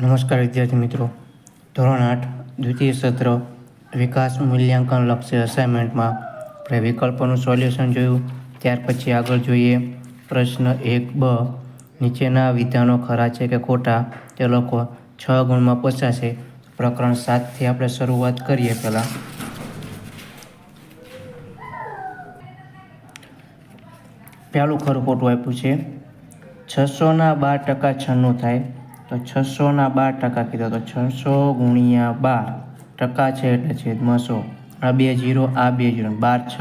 નમસ્કાર વિદ્યાર્થી મિત્રો. ધોરણ આઠ, દ્વિતીય સત્ર, વિકાસ મૂલ્યાંકન લક્ષી અસાઇનમેન્ટમાં આપણે વિકલ્પોનું સોલ્યુશન જોયું. ત્યાર પછી આગળ જોઈએ પ્રશ્ન એક બ. નીચેના વિધાનો ખરા છે કે ખોટા? તે લોકો છ ગુણમાં પચાશે પ્રકરણ સાતથી આપણે શરૂઆત કરીએ પહેલાં. પહેલું ખરું ખોટું આપ્યું છે. છસોના બાર ટકા છન્નું થાય. તો છસોના બાર ટકા કીધો તો છસો ગુણ્યા બાર ટકા છે એટલે છેદમાં સો. આ બે જીરો, આ બે જીરો, બાર છ,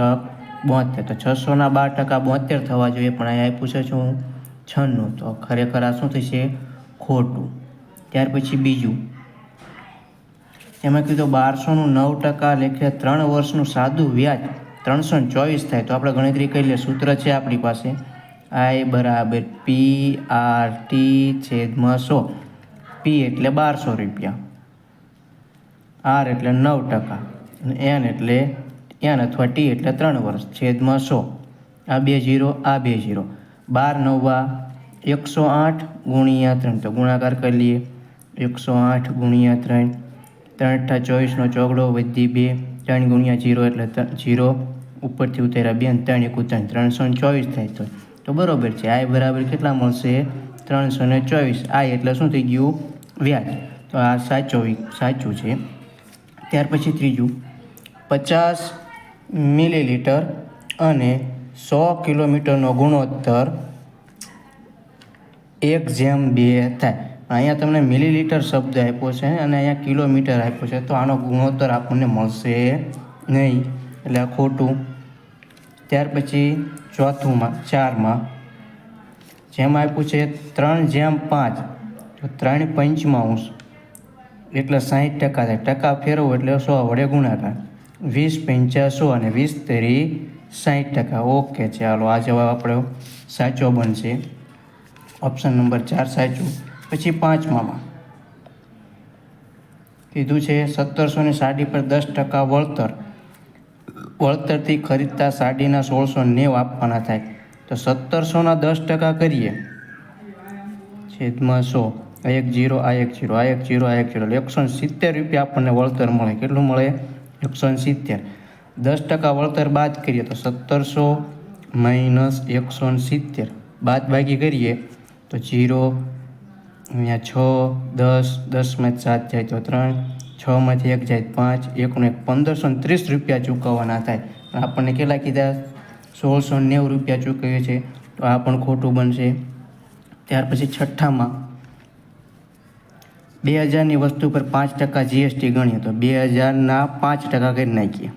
બોતેર. તો છસોના બાર ટકા બોતેર થવા જોઈએ, પણ અહીંયા આપ્યું છે શું? છન્નું. તો ખરેખર આ શું થશે? ખોટું. ત્યાર પછી બીજું. એમાં કીધું બારસોનું નવ ટકા લેખે ત્રણ વર્ષનું સાદું વ્યાજ ત્રણસો ચોવીસ થાય. તો આપણે ગણતરી કરી લઈએ. સૂત્ર છે આપણી પાસે. આઈ બરાબર પી આર ટી છેદમાં સો. પી એટલે બારસો રૂપિયા. આર એટલે નવ ટકા. એન એટલે એન અથવા ટી એટલે ત્રણ વર્ષ, છેદમાં સો. આ બે જીરો, આ બે જીરો. બાર નવા એકસો આઠ ગુણ્યા ત્રણ. તો ગુણાકાર કરી લઈએ. એકસો આઠ ગુણ્યા ત્રણ. ત્રણ અઠા ચોવીસનો ચોગડો વધી બે. ત્રણ ગુણ્યા જીરો એટલે જીરો. ઉપરથી ઉતાર્યા બે અને ત્રણ એકુ ત્રણ ત્રણસો ચોવીસ થાય તો તો બરાબર છે. આય બરાબર કેટલા મળશે? ત્રણસો ને ચોવીસ. આય એટલે શું થઈ ગયું? વ્યાજ. તો આ સાચો સાચું છે. ત્યાર પછી ત્રીજું. પચાસ મિલીલીટર અને સો કિલોમીટરનો ગુણોત્તર એક જેમ બે થાય. અહીંયા તમને મિલીલીટર શબ્દ આપ્યો છે અને અહીંયા કિલોમીટર આપ્યો છે. તો આનો ગુણોત્તર આપણને મળશે નહીં. એટલે આ ખોટું. ત્યાર પછી ચોથુંમાં, ચારમાં, જેમ આપ્યું છે, ત્રણ જેમ પાંચ, તો ત્રણ પંચમાંશ એટલે સાહીઠ ટકા થાય. ટકા ફેરવો એટલે સો વડે ગુણાકાર. વીસ પંચા સો અને વીસ તેરી સાહીઠ ટકા. ઓકે, ચાલો, આ જવાબ આપણો સાચો બનશે. ઓપ્શન નંબર ચાર સાચું. પછી પાંચમામાં. કીધું છે, સત્તરસો ને સાડી પર દસ ટકા વળતર. વળતરથી ખરીદતા સાડીના સોળસો નેવ આપવાના થાય. તો સત્તરસોના દસ ટકા કરીએ. છેદમાં સો. એક જીરો, આ એક જીરો, આ એક જીરો, આ એક જીરો. એકસો સિત્તેર રૂપિયા આપણને વળતર મળે. કેટલું મળે? એકસો સિત્તેર. દસ ટકા વળતર બાદ કરીએ તો સત્તરસો માઇનસ એકસો સિત્તેર. બાદ બાકી કરીએ તો જીરો, અહીંયા છ, દસ દસમાં સાત જાય તો ત્રણ. છમાંથી એક જાય પાંચ, એકનો એક પંદરસો ને ત્રીસ રૂપિયા ચૂકવવાના થાય. આપણને કેટલા કીધા? સોળસો નેવું રૂપિયા ચૂકવીએ છીએ. તો આ પણ ખોટું બનશે. ત્યાર પછી છઠ્ઠામાં બે હજારની વસ્તુ પર પાંચ ટકા જીએસટી ગણીએ તો બે હજારના પાંચ ટકા કરી નાખીએ.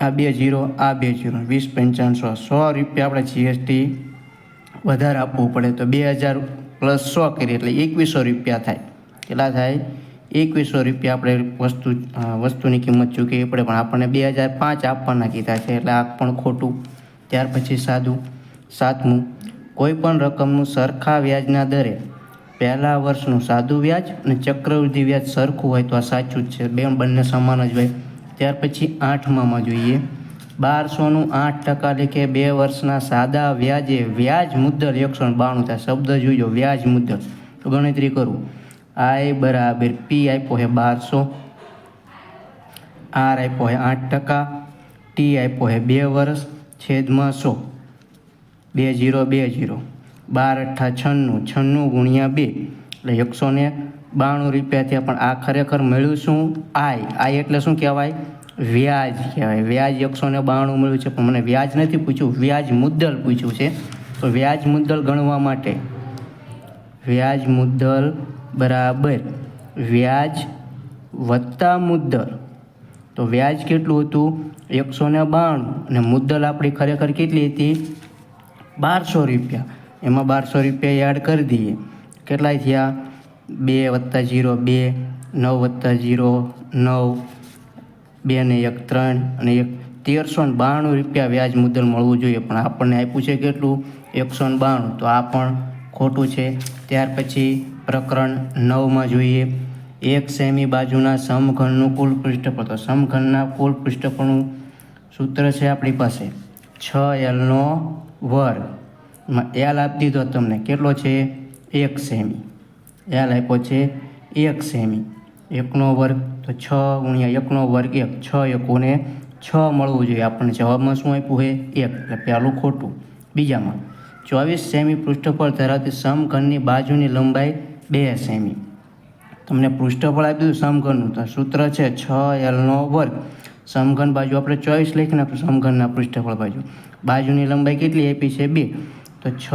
આ બે જીરો, આ બે જીરો, વીસ પંચાણસો, સો રૂપિયા આપણે જીએસટી વધારે આપવું પડે તો બે હજાર પ્લસ સો કરીએ એટલે એકવીસો રૂપિયા થાય. કેટલા થાય? એકવીસો રૂપિયા આપણે વસ્તુ વસ્તુની કિંમત ચૂકવવી પડે, પણ આપણને બે હજાર પાંચ આપવાના કીધા છે, એટલે આ પણ ખોટું. ત્યાર પછી સાદું, સાતમું. કોઈ પણ રકમનું સરખા વ્યાજના દરે, પહેલા વર્ષનું સાદું વ્યાજ અને ચક્રવૃદ્ધિ વ્યાજ સરખું હોય તો આ સાચું જ છે બે બંને સમાન જ હોય. ત્યાર પછી આઠમામાં જોઈએ. બારસોનું આઠ ટકા લેખે બે વર્ષના સાદા વ્યાજે વ્યાજ મુદ્દલ એકસો બાણું થાય, શબ્દ જોઈજો વ્યાજ મુદ્દલ. તો ગણતરી કરું. આઈ બરાબર પી આપ્યો હે બારસો. આર આપ્યો હે આઠ ટકા. ટી આપ્યો હે બે વર્ષ છેદમાં સો. બે જીરો બે જીરો. બાર અઠ્ઠા છન્નું છન્નું ગુણ્યા બે. એટલે એકસો ને બાણું રૂપિયા થયા. પણ આ ખરેખર મળ્યું શું? આય. આય એટલે શું કહેવાય? વ્યાજ કહેવાય. વ્યાજ એકસો ને બાણું મળ્યું છે. પણ મને વ્યાજ નથી પૂછ્યું. વ્યાજ મુદ્દલ પૂછ્યું છે. તો વ્યાજ મુદ્દલ ગણવા માટે વ્યાજ મુદ્દલ બરાબર. વ્યાજ વત્તા મુદ્દલ. તો વ્યાજ કેટલું હતું? એકસો ને બાણું. અને મુદ્દલ આપણી ખરેખર કેટલી હતી? બારસો રૂપિયા. એમાં બારસો રૂપિયા એડ કરી દઈએ. કેટલાય થયા? બે વત્તા જીરો બે, નવ વત્તા જીરો, નવ, બે ને એક ત્રણ અને એક તેરસો ને બાણું રૂપિયા વ્યાજ મુદ્દલ મળવું જોઈએ. પણ આપણને આપ્યું છે કેટલું? એકસો ને બાણું. તો આ પણ ખોટું છે. ત્યાર પછી પ્રકરણ નવમાં જોઈએ. એક સેમી બાજુના સમઘનનું કુલ પૃષ્ઠફળ. તો સમઘનના કુલ પૃષ્ઠફળનું સૂત્ર છે આપણી પાસે છ એલનો વર્ગ. એલ આપી દીધો તમને. કેટલો છે? એક સેમી. એલ આપ્યો છે એક સેમી. એકનો વર્ગ તો છ ગુણ્યા એકનો વર્ગ એક. છ એકોને છ મળવું જોઈએ. આપણને જવાબમાં શું આપ્યું હે એક. એટલે પહેલું ખોટું. બીજામાં, ચોવીસ સેમી પૃષ્ઠફળ ધરાવતી સમઘનની બાજુની લંબાઈ બે સેમી. તમને પૃષ્ઠફળ આપી દીધું, સમઘનનું. તો સૂત્ર છે છ એલનો વર્ગ. સમઘન બાજુ આપણે ચોવીસ લખી નાખશું સમઘનના પૃષ્ઠફળ બાજુ. બાજુની લંબાઈ કેટલી આપી છે? બે. તો છ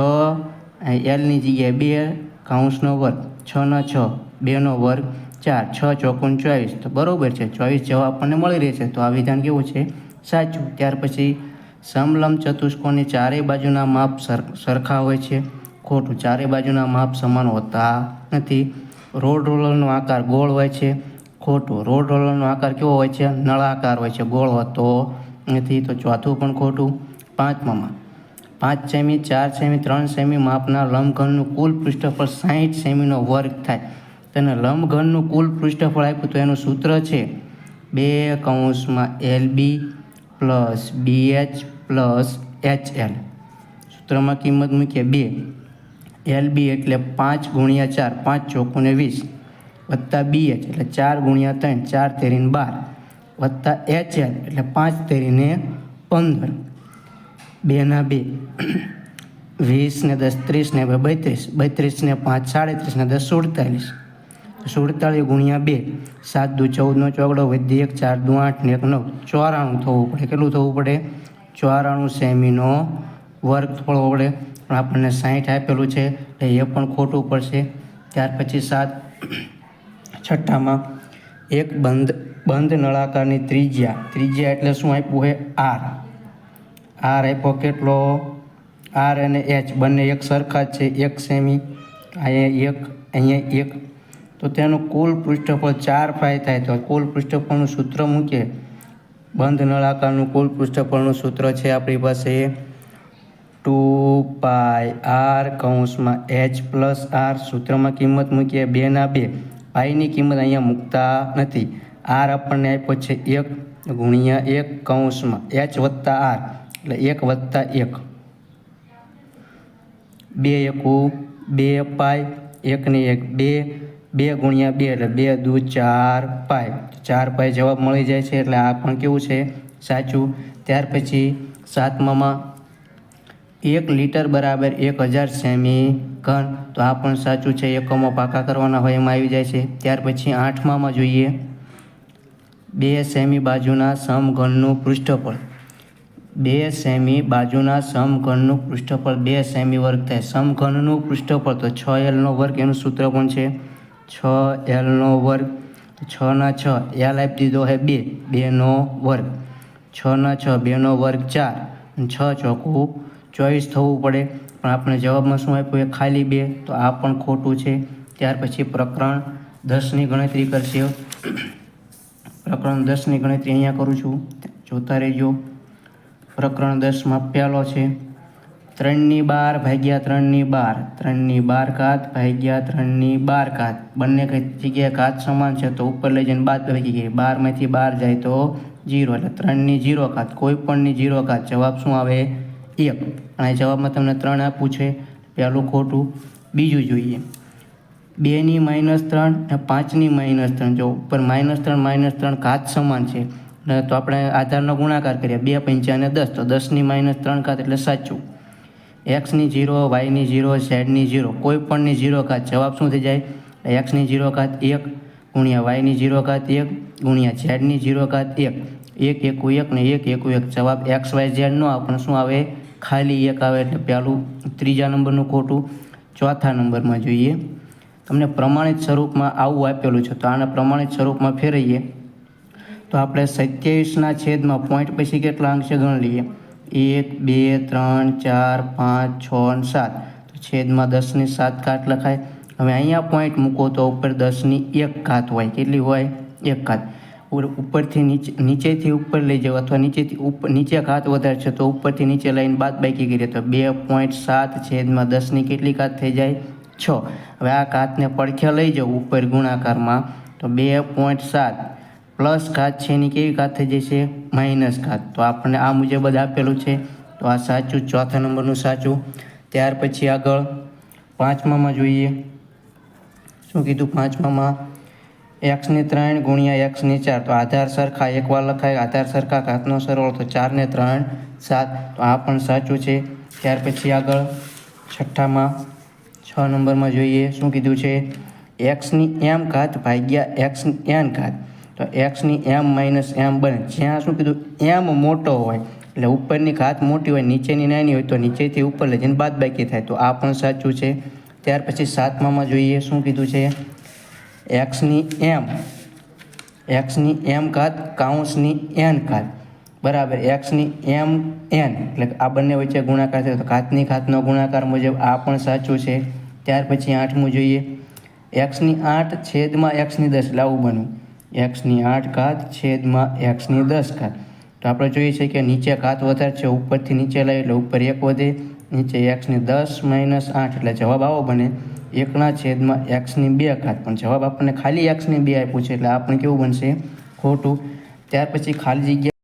એલની જગ્યાએ બે કાઉન્સનો વર્ગ. છનો છ બેનો વર્ગ ચાર. છ ચોકુન ચોવીસ. તો બરાબર છે, ચોવીસ જવાબ આપણને મળી રહેશે. તો આ વિધાન કેવું છે? સાચું. ત્યાર પછી સમલંબ ચતુષ્કોણની ચારેય બાજુના માપ સર, સરખા હોય છે, ખોટું. ચારેય બાજુના માપ સમાન હોતા નથી. રોડ રોલરનો આકાર ગોળ હોય છે. ખોટું. રોડ રોલરનો આકાર કેવો હોય છે? નળાકાર હોય છે. ગોળ હોતો નથી. તો ચોથું પણ ખોટું. પાંચમામાં. પાંચ સેમી, ચાર સેમી, ત્રણ સેમી માપના લંબઘનનું કુલ પૃષ્ઠફળ સાહીઠ સેમીનો વર્ગ થાય. તેને લંબઘનનું કુલ પૃષ્ઠફળ આપ્યું તો એનું સૂત્ર છે. બે કૌંસમાં L B plus B H plus H L. સૂત્રમાં કિંમત મૂકીએ. બે. એલ બી એટલે પાંચ ગુણ્યા ચાર, પાંચ ચોકુને વીસ. વત્તા બી એચ એટલે ચાર ગુણ્યા ત્રણ, ચાર તેરીને બાર. વત્તા એચ એલ એટલે પાંચ તેરીને પંદર. બેના બે. વીસ ને દસ, ત્રીસ ને બત્રીસ. બત્રીસ ને પાંચ, સાડત્રીસ ને દસ, સુડતાલીસ. સુડતાલીસ ગુણ્યા બે. સાત દુ ચૌદનો ચોગડો વધી એક, ચાર દુ આઠ ને એક નવ. ચોરાણું થવું પડે. કેટલું થવું પડે? ચોરાણું સેમીનો વર્ગ થવો પડે. પણ આપણને સાહીઠ આપેલું છે, એટલે એ પણ ખોટું પડશે. ત્યાર પછી સાત, છઠ્ઠામાં, એક બંધ બંધ નળાકારની ત્રિજ્યા. ત્રિજ્યા એટલે શું આપ્યું હે આર. આર આપ્યો કેટલો? આર અને એચ, બંને એક સરખા જ છે, એક સેમી, અહીંયા એક અહીંયા એક. તો તેનું કુલ પૃષ્ઠફળ ચાર ફાય થાય તો કુલ પૃષ્ઠફળનું સૂત્ર મૂકીએ. બંધ નળાકારનું કુલ પૃષ્ઠફળનું સૂત્ર છે આપણી પાસે ટુ પાય આર કૌંસમાં એચ પ્લસ આર સૂત્રમાં કિંમત મૂકીએ બેના બે. પાઈની કિંમત અહીંયા મૂકતા નથી. આર આપણને આપ્યો છે એક ગુણ્યા એક કૌંસમાં. એચ વત્તા આર, એટલે એક વત્તા એક. બે એકું, બે પાય એકને એક બે. બે ગુણ્યા બે, એટલે બે દુ ચાર પાય. ચાર પાય જવાબ મળી જાય છે, એટલે આ પણ કેવું છે? સાચું. ત્યાર પછી સાતમામાં એક લીટર બરાબર એક હજાર સેમી ઘન. તો આ પણ સાચું છે, એકમો પાકા કરવાના હોય એમાં આવી જાય છે. ત્યાર પછી આઠમામાં જોઈએ. બે સેમી બાજુના સમઘનનું પૃષ્ઠફળ. બે સેમી બાજુના સમઘનનું પૃષ્ઠફળ બે સેમી વર્ગ થાય. સમઘનનું પૃષ્ઠફળ તો છ એલનો વર્ગ, એનું સૂત્ર પણ છે? છ એલનો વર્ગ. છના છ એલ આપી દીધો છે બે. બેનો વર્ગ. છના છ બેનો વર્ગ ચાર. છ ચોખ્ખું ચોવીસ થવું પડે. પણ આપણે જવાબમાં શું આપ્યું? એ ખાલી બે. તો આ પણ ખોટું છે. ત્યાર પછી પ્રકરણ દસની ગણતરી કરશે. પ્રકરણ દસની ગણતરી અહીંયા કરું છું. જોતા રહેજો. પ્રકરણ દસમાં પહેલો છે. ત્રણની બાર ભાગ્યા ત્રણની બાર. ત્રણની બાર કાત ભાગ્યા ત્રણની બાર કાત બંને કઈ જગ્યાએ કાત સમાન છે તો ઉપર લઈ જઈને બાદ ભાગી ગઈ. બારમાંથી બાર જાય તો જીરો. એટલે ત્રણની જીરો કાત કોઈ પણની જીરો કાત જવાબ શું આવે? એક. અને જવાબમાં તમને ત્રણ આપવું છે. પહેલું ખોટું, બીજું જોઈએ. બેની માઇનસ ત્રણ અને પાંચની માઇનસ ત્રણ. જો ઉપર માઇનસ ત્રણ માઇનસ ત્રણ ઘાત સમાન છે તો આપણે આધારનો ગુણાકાર કરીએ. બે પંચાને દસ, તો દસની માઇનસ ત્રણ ઘાત એટલે સાચું. એક્સની ઝીરો, વાયની ઝીરો, ઝેડની ઝીરો. કોઈ પણની ઝીરો ઘાત. જવાબ શું થઈ જાય? એક્સની ઝીરો ઘાત એક ગુણ્યા વાયની જીરો ઘાત એક ગુણ્યા ઝેડની ઝીરો ઘાત એક. એક એકું એક ને એક એકું એક. જવાબ એક્સ વાય ઝેડનો આપણને આપણે શું આવે? ખાલી એક આવે એટલે પહેલું, ત્રીજા નંબરનું ખોટું, ચોથા નંબરમાં જોઈએ. તમને પ્રમાણિત સ્વરૂપમાં આવું આપેલું છે, તો આને પ્રમાણિત સ્વરૂપમાં ફેરવીએ. તો આપણે સત્યાવીસના છેદમાં પોઈન્ટ પછી કેટલા અંશે ગણ લઈએ. એક, બે, ત્રણ, ચાર, પાંચ, છ સાત. તો છેદમાં દસની સાત ઘાત લખાય. હવે અહીંયા પોઈન્ટ મૂકો તો ઉપર દસની એક ઘાત હોય. કેટલી હોય? એક ઘાત. ઉપરથી નીચે, નીચેથી ઉપર લઈ જવું અથવા નીચેથી ઉપર નીચે ઘાત વધારે છે તો ઉપરથી નીચે લઈને બાદ બાકી કરીએ તો બે પોઈન્ટ સાત છેદમાં દસની કેટલી ઘાત થઈ જાય? છ. હવે આ ઘાતને પડખે લઈ જવું ઉપર ગુણાકારમાં. તો બે પોઈન્ટ સાત પ્લસ ઘાત છે એની કેવી ઘાત થઈ જશે? માઇનસ ઘાત. તો આપણને આ મુજબ જ આપેલું છે. તો આ સાચું, ચોથા નંબરનું સાચું. ત્યાર પછી આગળ પાંચમામાં જોઈએ. શું કીધું? પાંચમામાં એક્સની ત્રણ ગુણ્યા એક્સની ચાર. તો આધાર સરખા એકવાર લખાય, આધાર સરખા ઘાતનો સરવાળો, તો ચારને ત્રણ, સાત. તો આ પણ સાચું છે. ત્યાર પછી આગળ છઠ્ઠામાં, છ નંબરમાં જોઈએ, શું કીધું છે? એક્સની એમ ઘાત ભાગ્યા એક્સ એન ઘાત. તો એક્સની એમ માઇનસ એમ બને. જ્યાં શું કીધું? એમ મોટો હોય. એટલે ઉપરની ઘાત મોટી હોય, નીચેની નાની હોય, તો નીચેથી ઉપર લઈ જઈને બાદ બાકી થાય. તો આ પણ સાચું છે. ત્યાર પછી સાતમામાં જોઈએ, શું કીધું છે? એક્સની એમ એક્સની એમ ઘાત કાઉન્સની એન ઘાત. બરાબર એક્સની એમ એન એટલે આ બંને વચ્ચે ગુણાકાર થયો. તો ઘાતની ઘાતનો ગુણાકાર મુજબ આ પણ સાચું છે. ત્યાર પછી આઠમું જોઈએ. એક્સની આઠ છેદમાં એક્સની દસ. લાવું બન્યું. એક્સની આઠ ઘાત છેદમાં એક્સની દસ ઘાત. તો આપણે જોઈએ છે કે નીચે ઘાત વધારે છે, ઉપરથી નીચે લઈ એટલે ઉપર એક વધે. નીચે એક્સની દસ માઇનસ આઠ. એટલે જવાબ આવો બને. એકના છેદમાં એક્સની બે ઘાત પણ જવાબ આપણને ખાલી એક્સની બે આપ્યું છે, એટલે આ પણ કેવું બનશે? ખોટું. ત્યાર પછી ખાલી જગ્યા